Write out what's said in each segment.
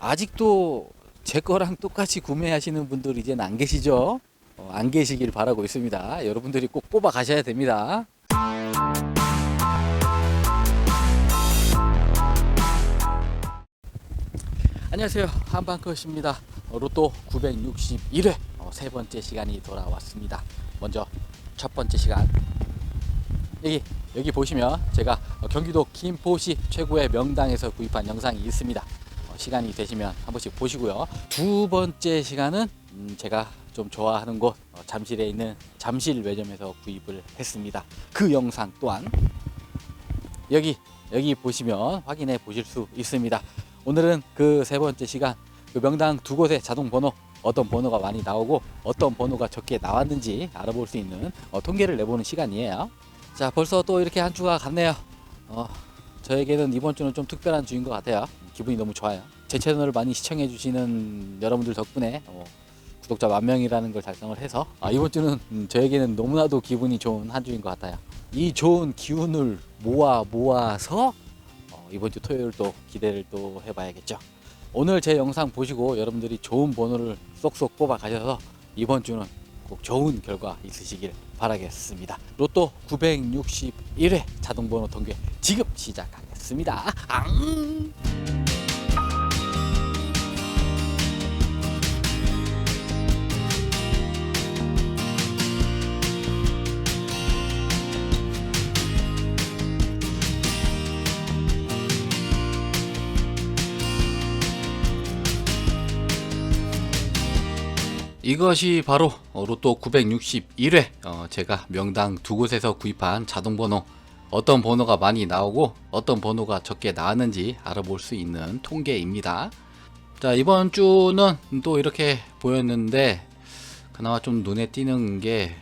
아직도 제 거랑 똑같이 구매하시는 분들 이제는 안 계시죠? 어, 안 계시길 바라고 있습니다. 여러분들이 꼭 뽑아 가셔야 됩니다. 안녕하세요. 한방컷입니다. 어, 로또 961회 어, 세 번째 시간이 돌아왔습니다. 먼저 첫 번째 시간 여기 여기 보시면 제가 어, 경기도 김포시 최고의 명당에서 구입한 영상이 있습니다. 어, 시간이 되시면 한 번씩 보시고요. 두 번째 시간은 음, 제가 좀 좋아하는 곳 어, 잠실에 있는 잠실 매점에서 구입을 했습니다. 그 영상 또한 여기 여기 보시면 확인해 보실 수 있습니다. 오늘은 그 세 번째 시간 그 명당 두 곳의 자동 번호 어떤 번호가 많이 나오고 어떤 번호가 적게 나왔는지 알아볼 수 있는 어, 통계를 내보는 시간이에요. 자 벌써 또 이렇게 한 주가 갔네요. 어, 저에게는 이번 주는 좀 특별한 주인 것 같아요. 기분이 너무 좋아요. 제 채널을 많이 시청해 주시는 여러분들 덕분에 어, 구독자 만 명이라는 걸 달성을 해서 아, 이번 주는 음, 저에게는 너무나도 기분이 좋은 한 주인 것 같아요. 이 좋은 기운을 모아 모아서 어, 이번 주 토요일 또 기대를 또 해봐야겠죠. 오늘 제 영상 보시고 여러분들이 좋은 번호를 쏙쏙 뽑아 가셔서 이번 주는 꼭 좋은 결과 있으시길 바라겠습니다. 로또 961회 자동번호 통계 지금 시작하겠습니다. 앙! 이것이 바로 어, 로또 961회 어, 제가 명당 두 곳에서 구입한 자동번호 어떤 번호가 많이 나오고 어떤 번호가 적게 나왔는지 알아볼 수 있는 통계입니다. 자 이번 주는 또 이렇게 보였는데 그나마 좀 눈에 띄는 게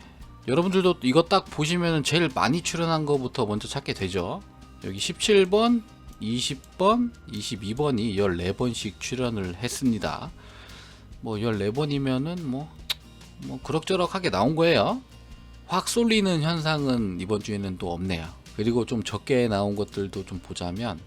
여러분들도 이거 딱 보시면 제일 많이 출연한 거부터 먼저 찾게 되죠. 여기 17번, 20번, 22번이 14번씩 출연을 했습니다. 뭐 14번이면은 뭐, 뭐 그럭저럭하게 나온 거예요. 확 쏠리는 현상은 이번 주에는 또 없네요. 그리고 좀 적게 나온 것들도 좀 보자면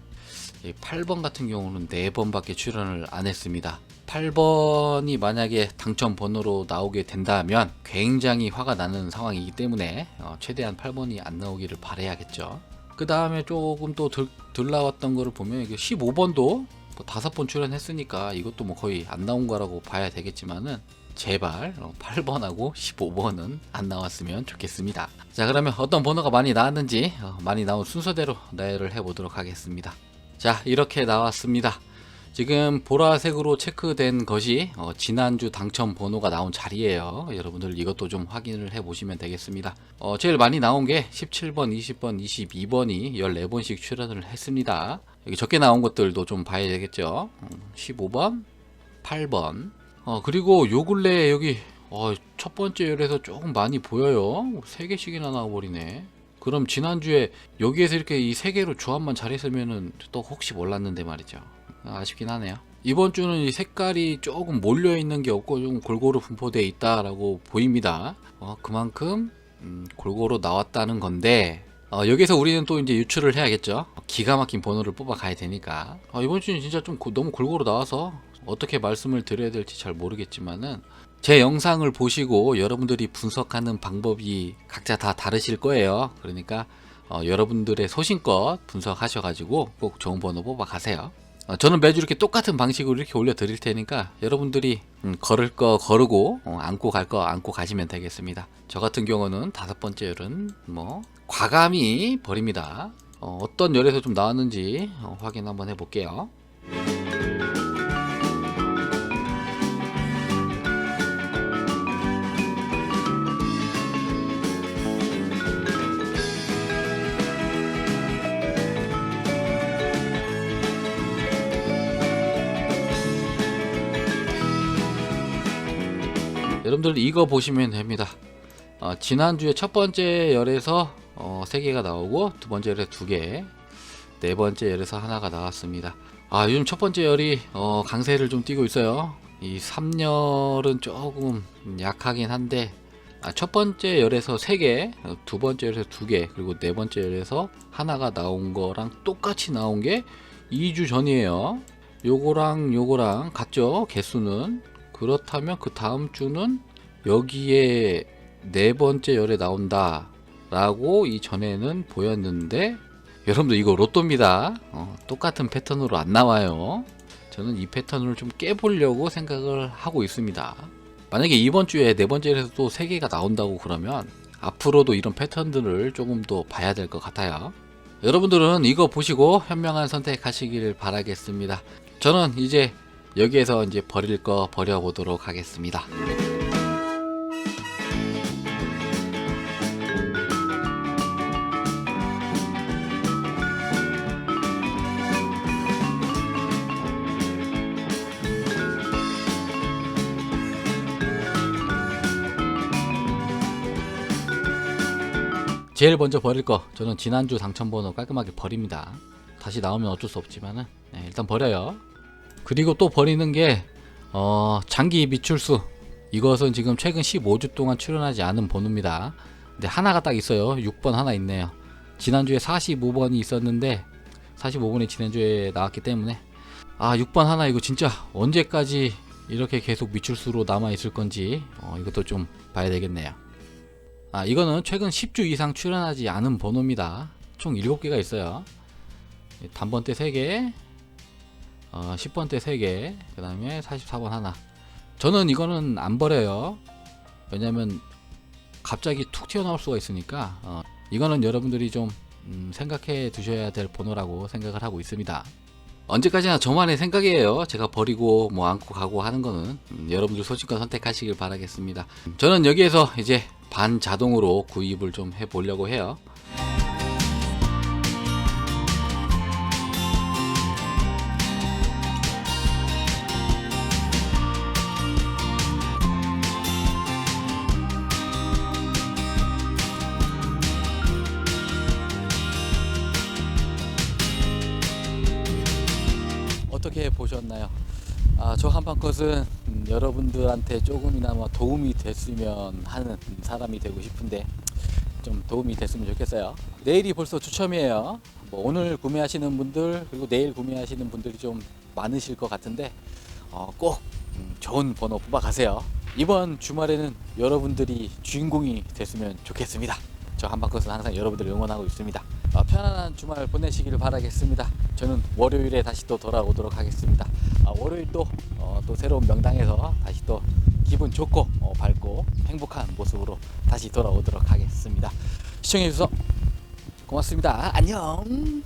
이 8번 같은 경우는 4번밖에 출연을 안 했습니다. 8번이 만약에 당첨 번호로 나오게 된다면 굉장히 화가 나는 상황이기 때문에 어, 최대한 8번이 안 나오기를 바라야겠죠. 그 다음에 조금 또 덜, 덜 나왔던 거를 보면 이게 15번도 뭐 다섯 번 출연했으니까 이것도 뭐 거의 안 나온 거라고 봐야 되겠지만은 제발 어, 8번하고 15번은 안 나왔으면 좋겠습니다. 자 그러면 어떤 번호가 많이 나왔는지 어, 많이 나온 순서대로 나열을 해보도록 하겠습니다. 자 이렇게 나왔습니다. 지금 보라색으로 체크된 것이 어, 지난주 당첨 번호가 나온 자리예요. 여러분들 이것도 좀 확인을 해 보시면 되겠습니다. 어, 제일 많이 나온 게 17번, 20번, 22번이 14번씩 출연을 했습니다. 여기 적게 나온 것들도 좀 봐야 되겠죠. 음, 15번, 8번. 어, 그리고 요 근래에 여기 어, 첫 번째 열에서 조금 많이 보여요. 세 개씩이나 나와버리네. 그럼 지난주에 여기에서 이렇게 이세 개로 조합만 잘했으면은 또 혹시 몰랐는데 말이죠. 아쉽긴 하네요. 이번 주는 이 색깔이 조금 몰려 있는 게 없고 좀 골고루 분포되어 있다라고 보입니다. 어, 그만큼 음, 골고루 나왔다는 건데 어, 여기서 우리는 또 이제 유출을 해야겠죠. 기가 막힌 번호를 뽑아 가야 되니까 어, 이번 주는 진짜 좀 고- 너무 골고루 나와서 어떻게 말씀을 드려야 될지 잘 모르겠지만은 제 영상을 보시고 여러분들이 분석하는 방법이 각자 다 다르실 거예요. 그러니까 어, 여러분들의 소신껏 분석하셔가지고 꼭 좋은 번호 뽑아 가세요. 어, 저는 매주 이렇게 똑같은 방식으로 이렇게 올려 드릴 테니까 여러분들이 음, 걸을 거 거르고 어, 안고 갈 거 안고 가시면 되겠습니다. 저 같은 경우는 다섯 번째 열은 뭐 과감히 버립니다. 어, 떤 열에서 좀 나왔는지 어, 확인 한번 해볼게요. 여러분들 이거 보시면 됩니다. 어, 지난주에 첫 번째 열에서 어, 3개가 나오고 두 번째 열에 2개, 네 번째 열에서 하나가 나왔습니다. 아, 요즘 첫 번째 열이 어, 강세를 좀 띠고 있어요. 이 3열은 조금 약하긴 한데 아, 첫 번째 열에서 3개, 어, 두 번째 열에서 2개, 그리고 네 번째 열에서 하나가 나온 거랑 똑같이 나온 게 2주 전이에요. 요거랑 요거랑 같죠 개수는 그렇다면 그 다음 주는 여기에 네 번째 열에 나온다 라고 이전에는 보였는데 여러분들 이거 로또입니다. 어, 똑같은 패턴으로 안 나와요. 저는 이 패턴을 좀 깨보려고 생각을 하고 있습니다. 만약에 이번 주에 네 번째에서 또세 개가 나온다고 그러면 앞으로도 이런 패턴들을 조금 더 봐야 될 것 같아요. 여러분들은 이거 보시고 현명한 선택하시길 바라겠습니다. 저는 이제 여기에서 이제 버릴 거 버려보도록 하겠습니다. 제일 먼저 버릴 거 저는 지난주 당첨번호 깔끔하게 버립니다. 다시 나오면 어쩔 수 없지만은 네, 일단 버려요. 그리고 또 버리는 게 어, 장기 미출수 이것은 지금 최근 15주 동안 출연하지 않은 번호입니다. 근데 하나가 딱 있어요. 6번 하나 있네요. 지난주에 45번이 있었는데 45번이 지난주에 나왔기 때문에 아 6번 하나 이거 진짜 언제까지 이렇게 계속 미출수로 남아 있을 건지 어, 이것도 좀 봐야 되겠네요. 아 이거는 최근 10주 이상 출연하지 않은 번호입니다. 총 7개가 있어요. 단번 때 3개, 어, 10번 때 3개, 그 다음에 44번 하나. 저는 이거는 안 버려요. 왜냐면 갑자기 툭 튀어나올 수가 있으니까 어, 이거는 여러분들이 좀 음, 생각해 두셔야 될 번호라고 생각을 하고 있습니다. 언제까지나 저만의 생각이에요. 제가 버리고 뭐 안고 가고 하는 거는 음, 여러분들 소신껏 선택하시길 바라겠습니다. 저는 여기에서 이제 반 자동으로 구입을 좀 해보려고 해요. 어떻게 보셨나요? 아, 저 한판 컷은 음, 여러분들한테 조금이나마 도움이 됐으면 하는 사람이 되고 싶은데 좀 도움이 됐으면 좋겠어요. 내일이 벌써 추첨이에요. 뭐 오늘 구매하시는 분들 그리고 내일 구매하시는 분들이 좀 많으실 것 같은데 어, 꼭 음, 좋은 번호 뽑아가세요. 이번 주말에는 여러분들이 주인공이 됐으면 좋겠습니다. 저 한바컷은 항상 여러분들 응원하고 있습니다. 어, 편안한 주말 보내시길 바라겠습니다. 저는 월요일에 다시 또 돌아오도록 하겠습니다. 아, 월요일 또, 어, 또 새로운 명당에서 다시 또 기분 좋고 어, 밝고 행복한 모습으로 다시 돌아오도록 하겠습니다. 시청해주셔서 고맙습니다. 안녕!